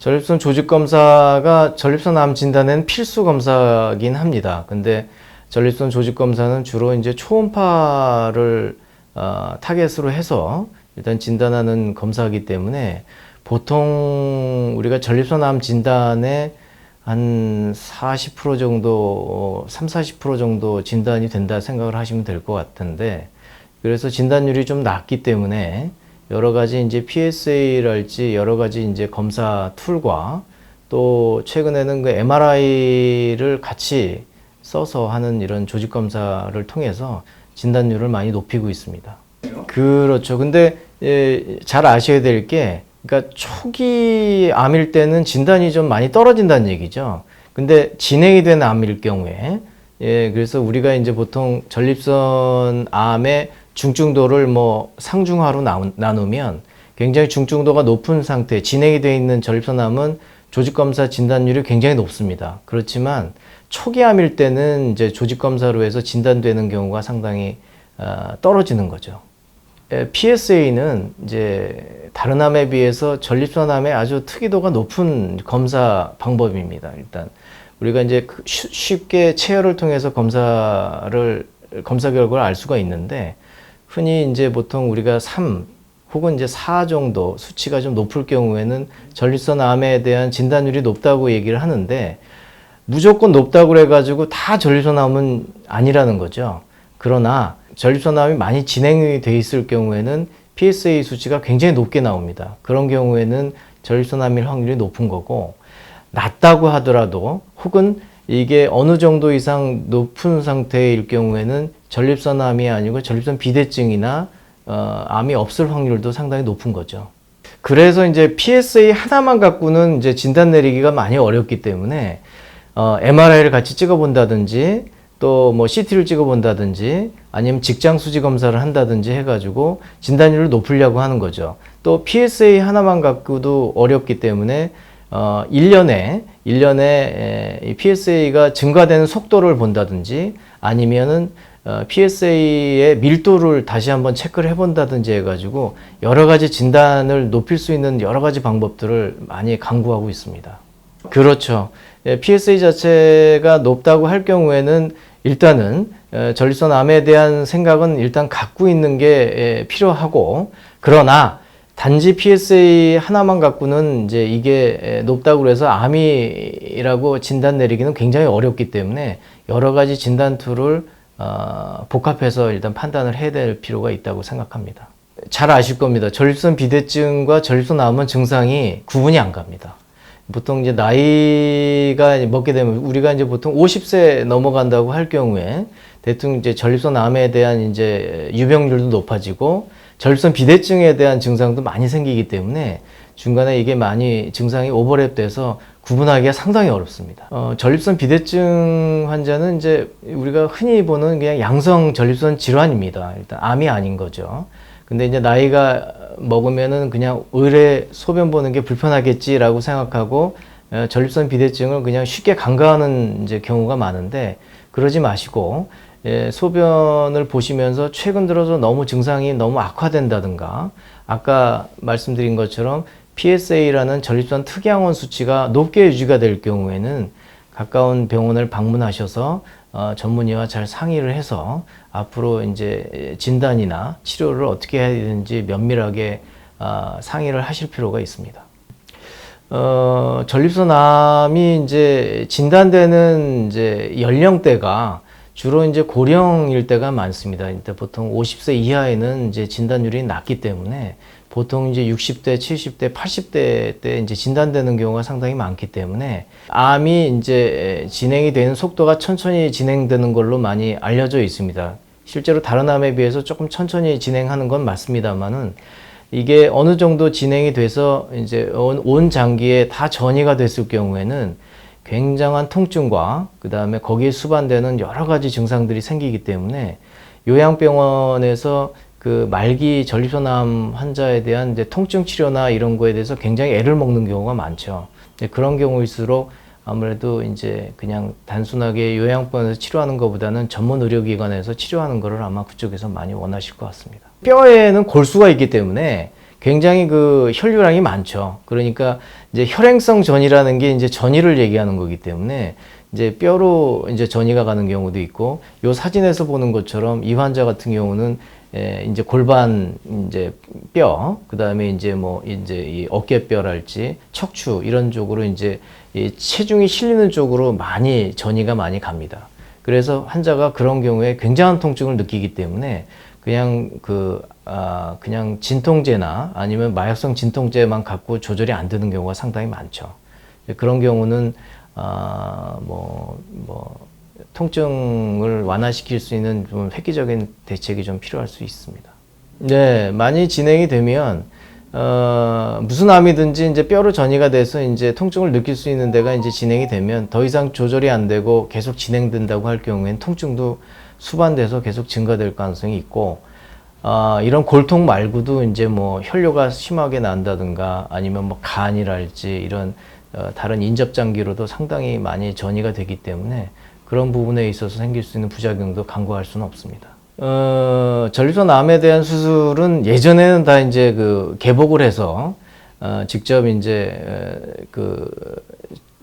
전립선 조직 검사가 전립선 암 진단엔 필수 검사긴 합니다. 근데 전립선 조직 검사는 주로 이제 초음파를 어, 타겟으로 해서 일단 진단하는 검사이기 때문에 보통 우리가 전립선 암 진단에 한 40% 정도, 어, 3, 40% 정도 진단이 된다 생각을 하시면 될 것 같은데, 그래서 진단율이 좀 낮기 때문에 여러 가지 이제 PSA랄지 여러 가지 이제 검사 툴과 또 최근에는 그 MRI를 같이 써서 하는 이런 조직 검사를 통해서 진단율을 많이 높이고 있습니다. 그렇죠. 근데 예, 잘 아셔야 될 게, 그러니까 초기 암일 때는 진단이 좀 많이 떨어진다는 얘기죠. 근데 진행이 된 암일 경우에, 예, 그래서 우리가 이제 보통 전립선 암의 중증도를 뭐 상중하로 나누- 나누면 굉장히 중증도가 높은 상태, 진행이 되어 있는 전립선암은 조직검사 진단율이 굉장히 높습니다. 그렇지만 초기암일 때는 이제 조직검사로 해서 진단되는 경우가 상당히 어, 떨어지는 거죠. PSA는 이제 다른 암에 비해서 전립선암의 아주 특이도가 높은 검사 방법입니다. 일단 우리가 이제 그 쉬- 쉽게 체열을 통해서 검사를 검사 결과를 알 수가 있는데 흔히 이제 보통 우리가 3 혹은 이제 4 정도 수치가 좀 높을 경우에는 전립선 암에 대한 진단율이 높다고 얘기를 하는데 무조건 높다고 그래가지고 다 전립선 암은 아니라는 거죠. 그러나 전립선 암이 많이 진행이 돼 있을 경우에는 PSA 수치가 굉장히 높게 나옵니다. 그런 경우에는 전립선 암일 확률이 높은 거고 낮다고 하더라도 혹은 이게 어느 정도 이상 높은 상태일 경우에는 전립선 암이 아니고 전립선 비대증이나 어, 암이 없을 확률도 상당히 높은 거죠. 그래서 이제 PSA 하나만 갖고는 이제 진단 내리기가 많이 어렵기 때문에 어, MRI를 같이 찍어본다든지 또 뭐 CT를 찍어본다든지 아니면 직장 수지 검사를 한다든지 해가지고 진단율을 높이려고 하는 거죠. 또 PSA 하나만 갖고도 어렵기 때문에 어, 1년에, 1년에 에, 이 PSA가 증가되는 속도를 본다든지 아니면은 어, PSA의 밀도를 다시 한번 체크를 해본다든지 해가지고 여러 가지 진단을 높일 수 있는 여러 가지 방법들을 많이 강구하고 있습니다. 그렇죠. 예, PSA 자체가 높다고 할 경우에는 일단은 어, 전립선 암에 대한 생각은 일단 갖고 있는 게 예, 필요하고 그러나 단지 PSA 하나만 갖고는 이제 이게 에, 높다고 그래서 암이라고 진단 내리기는 굉장히 어렵기 때문에 여러 가지 진단 툴을 어, 복합해서 일단 판단을 해야 될 필요가 있다고 생각합니다. 잘 아실 겁니다. 전립선 비대증과 전립선 암은 증상이 구분이 안 갑니다. 보통 이제 나이가 먹게 되면 우리가 이제 보통 50세 넘어간다고 할 경우에 대충 이제 전립선 암에 대한 이제 유병률도 높아지고 전립선 비대증에 대한 증상도 많이 생기기 때문에 중간에 이게 많이 증상이 오버랩돼서 구분하기가 상당히 어렵습니다. 어, 전립선 비대증 환자는 이제 우리가 흔히 보는 그냥 양성 전립선 질환입니다. 일단 암이 아닌 거죠. 근데 이제 나이가 먹으면은 그냥 의뢰 소변 보는 게 불편하겠지라고 생각하고 어, 전립선 비대증을 그냥 쉽게 간과하는 이제 경우가 많은데 그러지 마시고 예, 소변을 보시면서 최근 들어서 너무 증상이 너무 악화된다든가 아까 말씀드린 것처럼 PSA라는 전립선 특이항원 수치가 높게 유지가 될 경우에는 가까운 병원을 방문하셔서 어, 전문의와 잘 상의를 해서 앞으로 이제 진단이나 치료를 어떻게 해야 되는지 면밀하게 어, 상의를 하실 필요가 있습니다. 어, 전립선암이 이제 진단되는 이제 연령대가 주로 이제 고령일 때가 많습니다. 일단 보통 50세 이하에는 이제 진단율이 낮기 때문에 보통 이제 60대, 70대, 80대 때 이제 진단되는 경우가 상당히 많기 때문에 암이 이제 진행이 되는 속도가 천천히 진행되는 걸로 많이 알려져 있습니다. 실제로 다른 암에 비해서 조금 천천히 진행하는 건 맞습니다만은 이게 어느 정도 진행이 돼서 이제 온, 온 장기에 다 전이가 됐을 경우에는 굉장한 통증과 그 다음에 거기에 수반되는 여러 가지 증상들이 생기기 때문에 요양병원에서 그 말기 전립선암 환자에 대한 이제 통증 치료나 이런 거에 대해서 굉장히 애를 먹는 경우가 많죠. 그런 경우일수록 아무래도 이제 그냥 단순하게 요양병원에서 치료하는 것보다는 전문 의료기관에서 치료하는 거를 아마 그쪽에서 많이 원하실 것 같습니다. 뼈에는 골수가 있기 때문에 굉장히 그 혈류량이 많죠. 그러니까 이제 혈행성 전이라는 게 이제 전이를 얘기하는 거기 때문에 이제 뼈로 이제 전이가 가는 경우도 있고 요 사진에서 보는 것처럼 이 환자 같은 경우는 에, 이제 골반 이제 뼈 그다음에 이제 뭐 이제 이 어깨뼈랄지 척추 이런 쪽으로 이제 이 체중이 실리는 쪽으로 많이 전이가 많이 갑니다. 그래서 환자가 그런 경우에 굉장한 통증을 느끼기 때문에 그냥 그, 아, 그냥 진통제나 아니면 마약성 진통제만 갖고 조절이 안 되는 경우가 상당히 많죠. 그런 경우는, 아, 뭐, 뭐, 통증을 완화시킬 수 있는 좀 획기적인 대책이 좀 필요할 수 있습니다. 네, 많이 진행이 되면, 어, 무슨 암이든지 이제 뼈로 전이가 돼서 이제 통증을 느낄 수 있는 데가 이제 진행이 되면 더 이상 조절이 안 되고 계속 진행된다고 할 경우엔 통증도 수반돼서 계속 증가될 가능성이 있고, 아, 이런 골통 말고도 이제 뭐 혈뇨가 심하게 난다든가 아니면 뭐 간이랄지 이런 어, 다른 인접장기로도 상당히 많이 전이가 되기 때문에 그런 부분에 있어서 생길 수 있는 부작용도 간과할 수는 없습니다. 어, 전립선 암에 대한 수술은 예전에는 다 이제 그 개복을 해서 어, 직접 이제 에, 그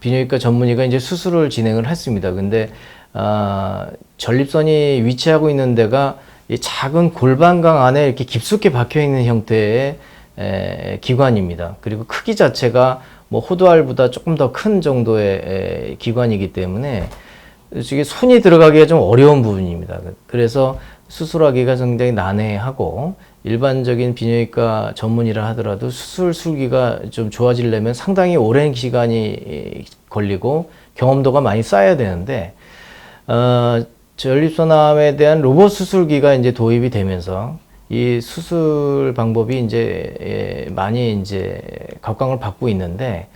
비뇨기과 전문의가 이제 수술을 진행을 했습니다. 근데 아, 전립선이 위치하고 있는 데가 이 작은 골반강 안에 이렇게 깊숙이 박혀 있는 형태의 에, 기관입니다. 그리고 크기 자체가 뭐 호두알보다 조금 더 큰 정도의 에, 기관이기 때문에 이게 손이 들어가기가 좀 어려운 부분입니다. 그래서 수술하기가 굉장히 난해하고 일반적인 비뇨기과 전문이라 하더라도 수술 술기가 좀 좋아지려면 상당히 오랜 시간이 걸리고 경험도가 많이 쌓여야 되는데 어, 전립선암에 대한 로봇 수술기가 이제 도입이 되면서 이 수술 방법이 이제 예, 많이 이제 각광을 받고 있는데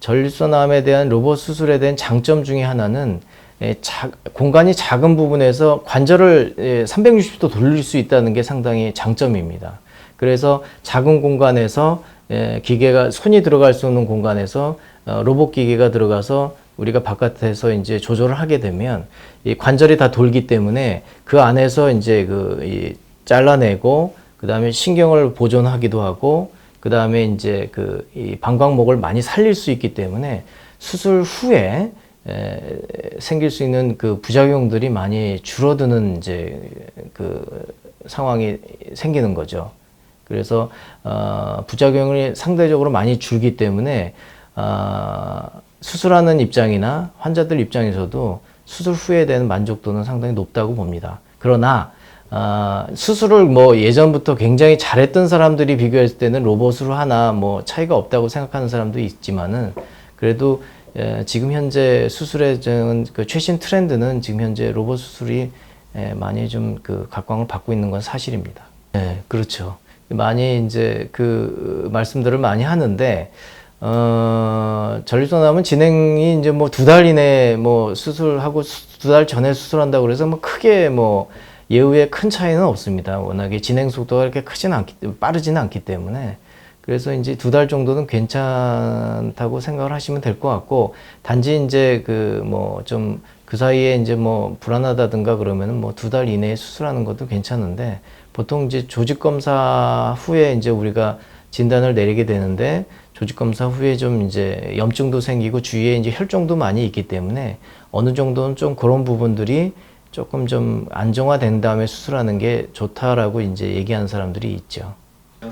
전립선암에 대한 로봇 수술에 대한 장점 중에 하나는 예, 자, 공간이 작은 부분에서 관절을 예, 360도 돌릴 수 있다는 게 상당히 장점입니다. 그래서 작은 공간에서 예, 기계가 손이 들어갈 수 없는 공간에서 어, 로봇 기계가 들어가서 우리가 바깥에서 이제 조절을 하게 되면 이 관절이 다 돌기 때문에 그 안에서 이제 그이 잘라내고 그 다음에 신경을 보존하기도 하고 그 다음에 이제 그이 방광목을 많이 살릴 수 있기 때문에 수술 후에 에, 생길 수 있는 그 부작용들이 많이 줄어드는 이제 그 상황이 생기는 거죠. 그래서 어, 부작용이 상대적으로 많이 줄기 때문에 어, 수술하는 입장이나 환자들 입장에서도 수술 후에 대한 만족도는 상당히 높다고 봅니다. 그러나 어, 수술을 뭐 예전부터 굉장히 잘했던 사람들이 비교했을 때는 로봇으로 하나 뭐 차이가 없다고 생각하는 사람도 있지만은 그래도 에, 지금 현재 수술의 그 최신 트렌드는 지금 현재 로봇 수술이 에, 많이 좀 그 각광을 받고 있는 건 사실입니다. 네, 그렇죠. 많이 이제 그 말씀들을 많이 하는데 어, 전립선암은 진행이 이제 뭐 두 달 이내 뭐 수술하고 두 달 전에 수술한다고 그래서 뭐 크게 뭐 예후에 큰 차이는 없습니다. 워낙에 진행 속도가 이렇게 크지는 않기, 빠르지는 않기 때문에. 그래서 이제 두 달 정도는 괜찮다고 생각을 하시면 될 것 같고, 단지 이제 그 뭐 좀 그 사이에 이제 뭐 불안하다든가 그러면은 뭐 두 달 이내에 수술하는 것도 괜찮은데, 보통 이제 조직 검사 후에 이제 우리가 진단을 내리게 되는데, 조직 검사 후에 좀 이제 염증도 생기고 주위에 이제 혈종도 많이 있기 때문에 어느 정도는 좀 그런 부분들이 조금 좀 안정화된 다음에 수술하는 게 좋다라고 이제 얘기하는 사람들이 있죠.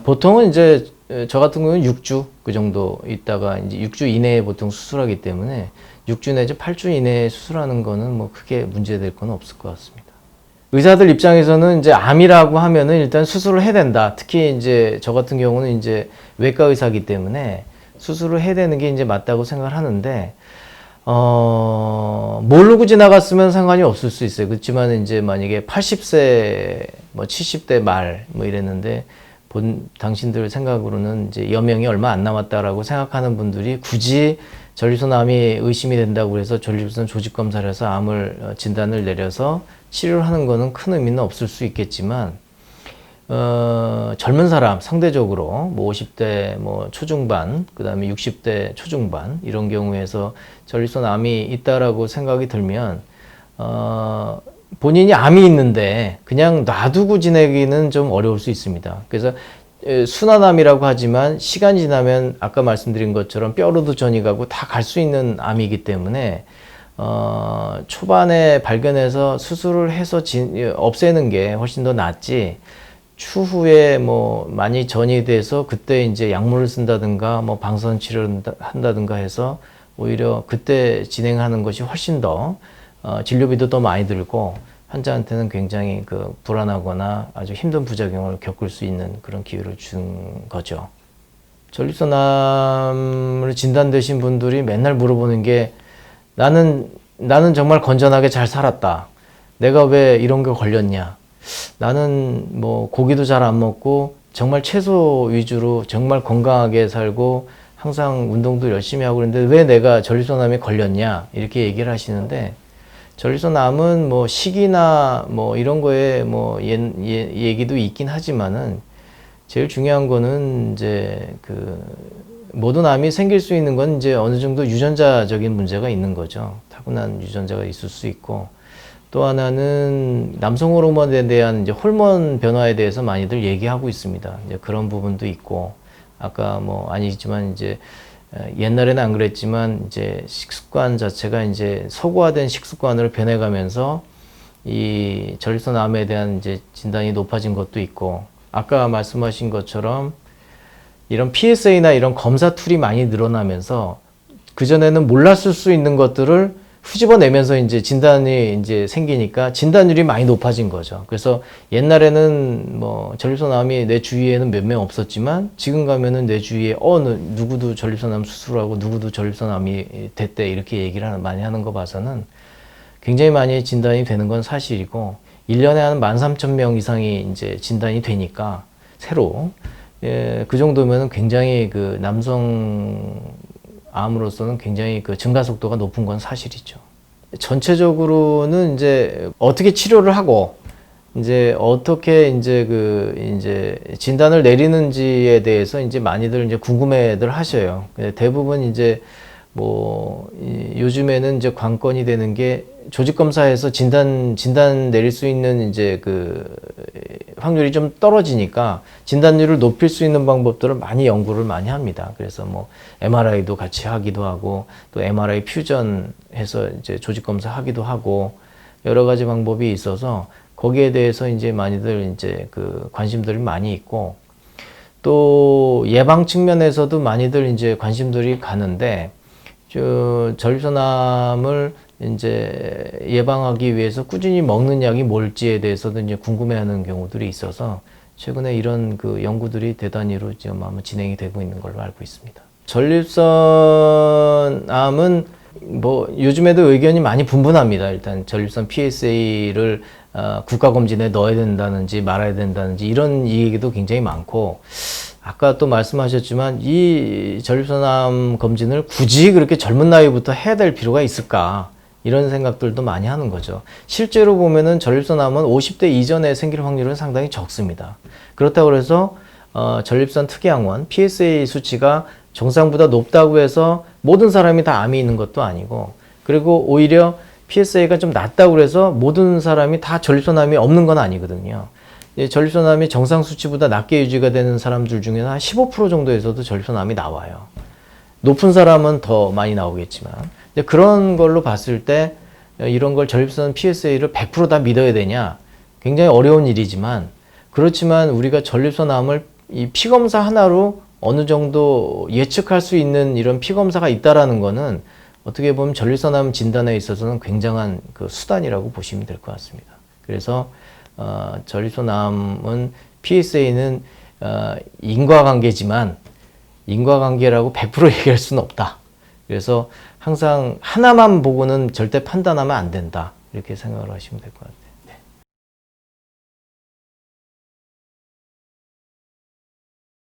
보통은 이제 저 같은 경우는 6주 그 정도 있다가 이제 6주 이내에 보통 수술하기 때문에 6주 내지 8주 이내에 수술하는 거는 뭐 크게 문제될 건 없을 것 같습니다. 의사들 입장에서는 이제 암이라고 하면은 일단 수술을 해야 된다. 특히 이제 저 같은 경우는 이제 외과 의사기 때문에 수술을 해야 되는 게 이제 맞다고 생각을 하는데 어, 모르고 지나갔으면 상관이 없을 수 있어요. 그렇지만 이제 만약에 80세, 뭐 70대 말, 뭐 이랬는데, 본, 당신들 생각으로는 이제 여명이 얼마 안 남았다라고 생각하는 분들이 굳이 전립선 암이 의심이 된다고 해서 전립선 조직 검사를 해서 암을 어, 진단을 내려서 치료를 하는 거는 큰 의미는 없을 수 있겠지만, 어, 젊은 사람 상대적으로 뭐 50대 뭐 초중반, 그 다음에 60대 초중반 이런 경우에서 전립선 암이 있다라고 생각이 들면 어, 본인이 암이 있는데 그냥 놔두고 지내기는 좀 어려울 수 있습니다. 그래서 에, 순환암이라고 하지만 시간이 지나면 아까 말씀드린 것처럼 뼈로도 전이 가고 다 갈 수 있는 암이기 때문에 어, 초반에 발견해서 수술을 해서 진, 예, 없애는 게 훨씬 더 낫지. 추후에 뭐 많이 전이 돼서 그때 이제 약물을 쓴다든가 뭐 방사선 치료를 한다든가 해서 오히려 그때 진행하는 것이 훨씬 더 어, 진료비도 더 많이 들고 환자한테는 굉장히 그 불안하거나 아주 힘든 부작용을 겪을 수 있는 그런 기회를 준 거죠. 전립선암으로 진단되신 분들이 맨날 물어보는 게 나는 나는 정말 건전하게 잘 살았다. 내가 왜 이런 거 걸렸냐? 나는 뭐 고기도 잘 안 먹고 정말 채소 위주로 정말 건강하게 살고 항상 운동도 열심히 하고 그랬는데 왜 내가 전립선암에 걸렸냐? 이렇게 얘기를 하시는데 전립선암은 뭐 시기나 뭐 이런 거에 뭐 예, 예, 얘기도 있긴 하지만은 제일 중요한 거는 이제 그 모든 암이 생길 수 있는 건 이제 어느 정도 유전자적인 문제가 있는 거죠. 타고난 유전자가 있을 수 있고 또 하나는 남성 호르몬에 대한 이제 호르몬 변화에 대해서 많이들 얘기하고 있습니다. 이제 그런 부분도 있고 아까 뭐 아니지만 이제 어, 옛날에는 안 그랬지만 이제 식습관 자체가 이제 서구화된 식습관으로 변해가면서 이 전립선 암에 대한 이제 진단이 높아진 것도 있고 아까 말씀하신 것처럼 이런 PSA나 이런 검사 툴이 많이 늘어나면서 그전에는 몰랐을 수 있는 것들을 후집어내면서 이제 진단이 이제 생기니까 진단율이 많이 높아진 거죠. 그래서 옛날에는 뭐 전립선암이 내 주위에는 몇 명 없었지만 지금 가면은 내 주위에 어 누구도 전립선암 수술하고 누구도 전립선암이 됐대 이렇게 얘기를 하는, 많이 하는 거 봐서는 굉장히 많이 진단이 되는 건 사실이고 1년에 한 13,000명 이상이 이제 진단이 되니까 새로 예, 그 정도면은 굉장히 그 남성 암으로서는 굉장히 그 증가 속도가 높은 건 사실이죠. 전체적으로는 이제 어떻게 치료를 하고 이제 어떻게 이제 그 이제 진단을 내리는지에 대해서 이제 많이들 이제 궁금해들 하셔요. 대부분 이제 뭐 요즘에는 이제 관건이 되는 게 조직 검사에서 진단 진단 내릴 수 있는 이제 그 확률이 좀 떨어지니까 진단율을 높일 수 있는 방법들을 많이 연구를 많이 합니다. 그래서 뭐 MRI도 같이 하기도 하고 또 MRI 퓨전해서 이제 조직 검사 하기도 하고 여러 가지 방법이 있어서 거기에 대해서 이제 많이들 이제 그 관심들이 많이 있고 또 예방 측면에서도 많이들 이제 관심들이 가는데 저 전립선암을 이제 예방하기 위해서 꾸준히 먹는 약이 뭘지에 대해서도 이제 궁금해하는 경우들이 있어서 최근에 이런 그 연구들이 대단히로 지금 아마 진행이 되고 있는 걸로 알고 있습니다. 전립선 암은 뭐 요즘에도 의견이 많이 분분합니다. 일단 전립선 PSA를 어, 국가검진에 넣어야 된다는지 말아야 된다는지 이런 얘기도 굉장히 많고 아까 또 말씀하셨지만 이 전립선암 검진을 굳이 그렇게 젊은 나이부터 해야 될 필요가 있을까? 이런 생각들도 많이 하는 거죠. 실제로 보면은 전립선암은 50대 이전에 생길 확률은 상당히 적습니다. 그렇다고 해서 어, 전립선 특이항원 PSA 수치가 정상보다 높다고 해서 모든 사람이 다 암이 있는 것도 아니고 그리고 오히려 PSA가 좀 낮다고 해서 모든 사람이 다 전립선암이 없는 건 아니거든요. 전립선암이 정상 수치보다 낮게 유지가 되는 사람들 중에는 한 15% 정도에서도 전립선암이 나와요. 높은 사람은 더 많이 나오겠지만 그런 걸로 봤을 때 이런 걸 전립선 PSA를 100%다 믿어야 되냐 굉장히 어려운 일이지만 그렇지만 우리가 전립선암을 이 피검사 하나로 어느 정도 예측할 수 있는 이런 피검사가 있다라는 거는 어떻게 보면 전립선암 진단에 있어서는 굉장한 그 수단이라고 보시면 될 것 같습니다. 그래서 어, 전립선암은 PSA는 어, 인과관계지만 인과관계라고 100% 얘기할 수는 없다. 그래서 항상 하나만 보고는 절대 판단하면 안 된다. 이렇게 생각을 하시면 될 것 같아요.